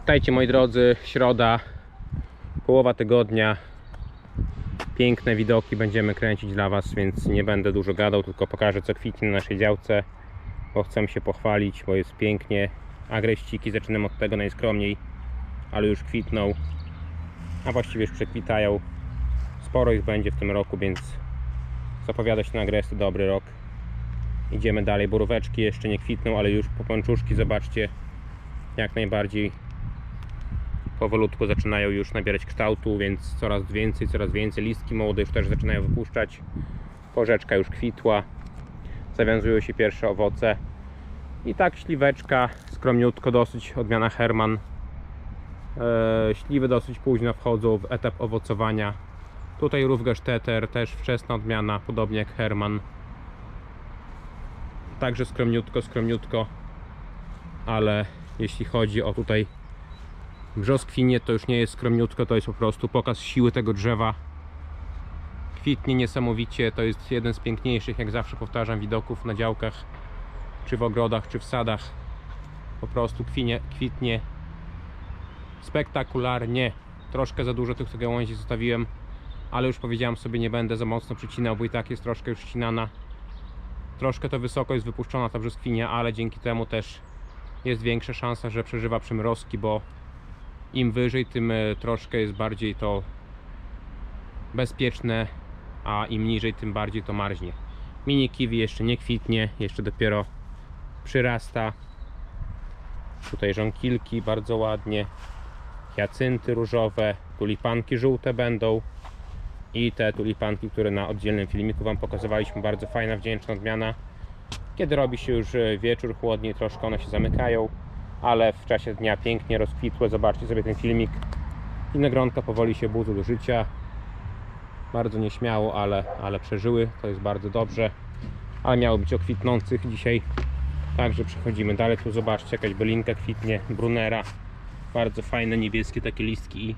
Witajcie moi drodzy, środa, połowa tygodnia. Piękne widoki będziemy kręcić dla Was, więc nie będę dużo gadał, tylko pokażę co kwitnie na naszej działce, bo chcę się pochwalić, bo jest pięknie. Agreściki, zaczynam od tego najskromniej, ale już kwitną, a właściwie już przekwitają. Sporo ich będzie w tym roku, więc zapowiada się na agresy dobry rok. Idziemy dalej, boróweczki jeszcze nie kwitną, ale już popączuszki, zobaczcie, jak najbardziej powolutku zaczynają już nabierać kształtu, więc coraz więcej, coraz więcej. Listki młode już też zaczynają wypuszczać. Porzeczka już kwitła. Zawiązują się pierwsze owoce. I tak śliweczka, skromniutko dosyć, odmiana Herman. Eee, śliwy dosyć późno wchodzą w etap owocowania. Tutaj Rufgerstetter, też wczesna odmiana, podobnie jak Herman. Także skromniutko, skromniutko. Ale jeśli chodzi o tutaj brzoskwinie, to już nie jest skromniutko, to jest po prostu pokaz siły tego drzewa. Kwitnie niesamowicie, to jest jeden z piękniejszych, jak zawsze powtarzam, widoków na działkach, czy w ogrodach, czy w sadach. Po prostu kwinie, kwitnie spektakularnie. Troszkę za dużo tych gałęzi zostawiłem, ale już powiedziałem sobie, nie będę za mocno przycinał, bo i tak jest troszkę już ścinana. Troszkę to wysoko jest wypuszczona ta brzoskwinia, ale dzięki temu też jest większa szansa, że przeżywa przymrozki, bo im wyżej, tym e, troszkę jest bardziej to bezpieczne, a im niżej, tym bardziej to marznie. Mini kiwi jeszcze nie kwitnie, jeszcze dopiero przyrasta. Tutaj żonkilki bardzo ładnie, hiacynty różowe, tulipanki żółte będą i te tulipanki, które na oddzielnym filmiku Wam pokazywaliśmy, bardzo fajna, wdzięczna odmiana. Kiedy robi się już e, wieczór, chłodniej, troszkę one się zamykają, ale w czasie dnia pięknie rozkwitłe. Zobaczcie sobie ten filmik. Inne gronka powoli się budzą do życia. Bardzo nieśmiało, ale, ale przeżyły. To jest bardzo dobrze. Ale miało być o kwitnących dzisiaj. Także przechodzimy dalej. Tu zobaczcie, jakaś belinka kwitnie, brunera. Bardzo fajne niebieskie takie listki i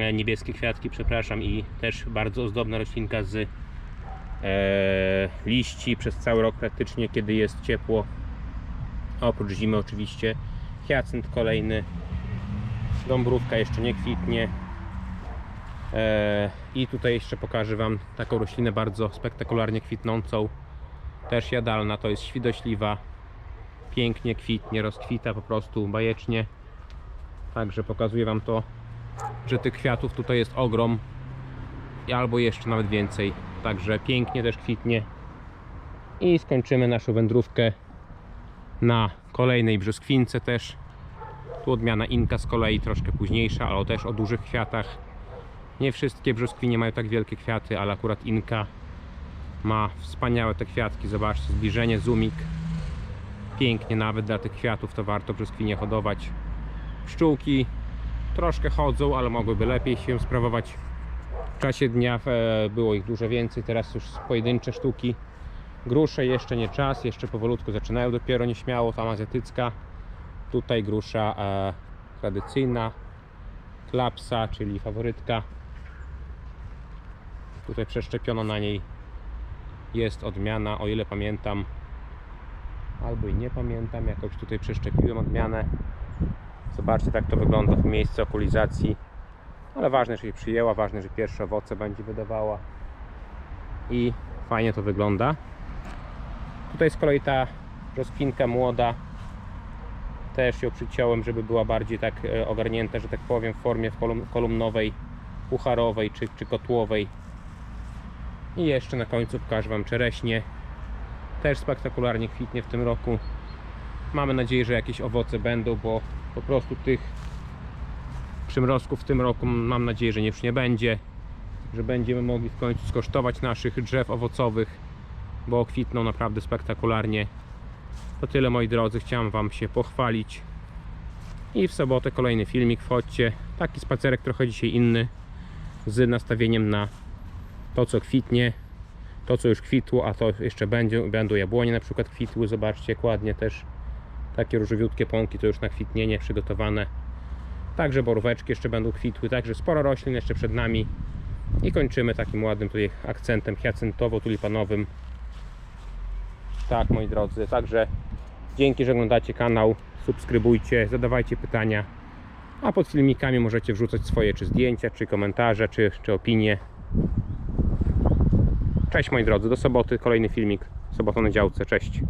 e, niebieskie kwiatki, przepraszam, i też bardzo ozdobna roślinka z e, liści przez cały rok praktycznie, kiedy jest ciepło. Oprócz zimy oczywiście. Hiacynt kolejny. Dąbrówka jeszcze nie kwitnie. E, I tutaj jeszcze pokażę Wam taką roślinę bardzo spektakularnie kwitnącą. Też jadalna, to jest świdośliwa. Pięknie kwitnie, rozkwita po prostu bajecznie. Także pokazuję Wam to, że tych kwiatów tutaj jest ogrom. Albo jeszcze nawet więcej. Także pięknie też kwitnie. I skończymy naszą wędrówkę na kolejnej brzoskwince też. Tu odmiana Inka z kolei troszkę późniejsza, ale też o dużych kwiatach. Nie wszystkie brzoskwinie mają tak wielkie kwiaty, ale akurat Inka ma wspaniałe te kwiatki. Zobaczcie, zbliżenie, zoomik. Pięknie nawet dla tych kwiatów to warto brzoskwinie hodować. Pszczółki troszkę chodzą, ale mogłyby lepiej się sprawować. W czasie dnia e, było ich dużo więcej, teraz już pojedyncze sztuki. Grusze jeszcze nie czas, jeszcze powolutku zaczynają dopiero nieśmiało, tam azjatycka. Tutaj grusza e, tradycyjna, klapsa, czyli faworytka. Tutaj przeszczepiono na niej jest odmiana, o ile pamiętam, albo i nie pamiętam, jakoś tutaj przeszczepiłem odmianę. Zobaczcie, tak to wygląda w miejscu okulizacji. Ale ważne, że się przyjęła, ważne, że pierwsze owoce będzie wydawała. I fajnie to wygląda. Tutaj z kolei ta rozkwinka młoda też ją przyciąłem, żeby była bardziej tak e, ogarnięta, że tak powiem, w formie kolum, kolumnowej, pucharowej czy, czy kotłowej. I jeszcze na końcu pokażę Wam czereśnie. Też spektakularnie kwitnie w tym roku. Mamy nadzieję, że jakieś owoce będą, bo po prostu tych przymrozków w tym roku mam nadzieję, że już nie będzie. Że będziemy mogli w końcu skosztować naszych drzew owocowych bo kwitną naprawdę spektakularnie. To tyle moi drodzy, chciałem Wam się pochwalić. I w sobotę kolejny filmik, wchodźcie. Taki spacerek trochę dzisiaj inny, z nastawieniem na to co kwitnie, to co już kwitło, a to jeszcze będzie, będą jabłonie na przykład kwitły, zobaczcie ładnie też takie różowiutkie pąki to już na kwitnienie przygotowane. Także boróweczki jeszcze będą kwitły, także sporo roślin jeszcze przed nami. I kończymy takim ładnym tutaj akcentem hiacyntowo-tulipanowym. Tak, moi drodzy. Także dzięki, że oglądacie kanał. Subskrybujcie, zadawajcie pytania. A pod filmikami możecie wrzucać swoje czy zdjęcia, czy komentarze, czy, czy opinie. Cześć moi drodzy, do soboty kolejny filmik. Sobota na działce, cześć.